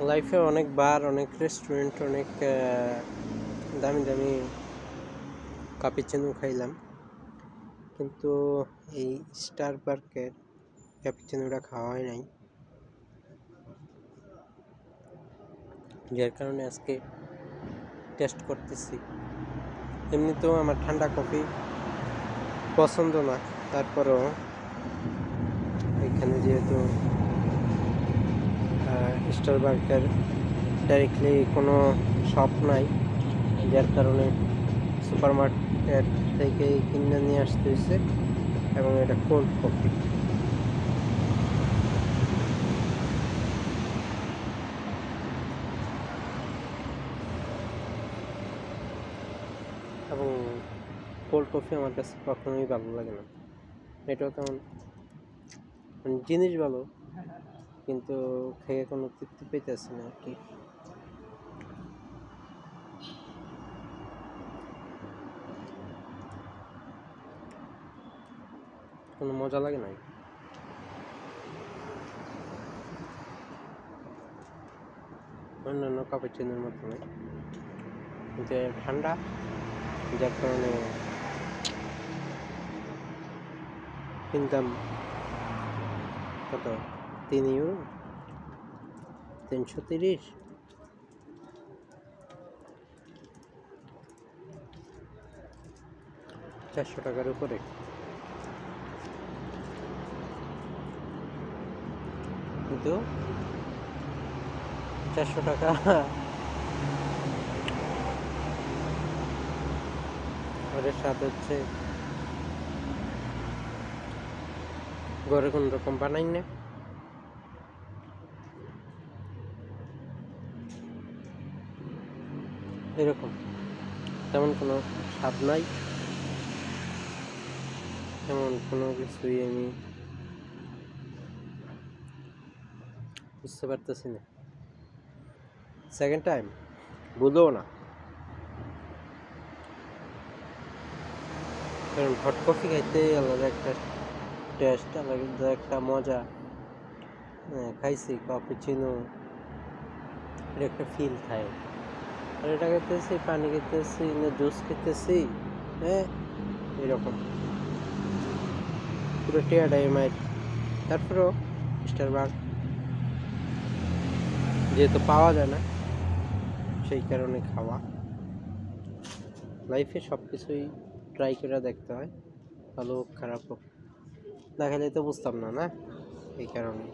লাইফে অনেক বার, অনেক রেস্টুরেন্ট অনেক দামি দামি কাপিচিনো খাইলাম। কিন্তু এই স্টার পার্কের ক্যাপিচিনোটা খাওয়া হয় নাই। যার কারণে আজকে টেস্ট করতেছি। এমনিতেও আমার ঠান্ডা কফি পছন্দ না। তারপরেও এখানে যেহেতু স্টার বার্গার ডাইরেক্টলি কোনো শপ নাই, যার কারণে সুপার মার্কেট থেকে কিনে নিয়ে আসতে হয়েছে এবং এটা কোল্ড কফি এবং কোল্ড কফি আমার কাছে কখনোই ভালো লাগে না। এটাও তেমন মানে জিনিস ভালো কিন্তু খেয়ে কোনো তৃপ্তি পেতেছি না আর কি কোনো মজা লাগে নাই? অন্যান্য কাপের নয় কিন্তু এটা ঠান্ডা, যার কারণে কিনতাম কত? তিন ইউরো তিনশো তিরিশ। চারশো টাকার উপরে। কিন্তু চারশো টাকা ওদের স্বাদ হচ্ছে। ঘরে কোন রকম বানাই না। এরকম। তেমন কোনো স্বাদ নাই। তেমন কোনো কিছুই আমি বুঝতে পারতেছি না। সেকেন্ড টাইম বুঝব না। কারণ হট কফি খাইতে আলাদা একটা টেস্ট আলাদা একটা মজা। হ্যাঁ, খাইছি কফি চিনো এটা একটা ফিল আর এটা খেতেছি, পানি খেতেছি, না জুস খেতেছি হ্যাঁ? এরকম। পুরো টিয়াটাই মাইট তারপরেও স্টার বাগ যেহেতু পাওয়া যায় না, সেই কারণে খাওয়া। লাইফে সব কিছুই ট্রাই করে দেখতে হয়, ভালো হোক, খারাপ হোক। না খেলে তো বুঝতাম না না? এই কারণে।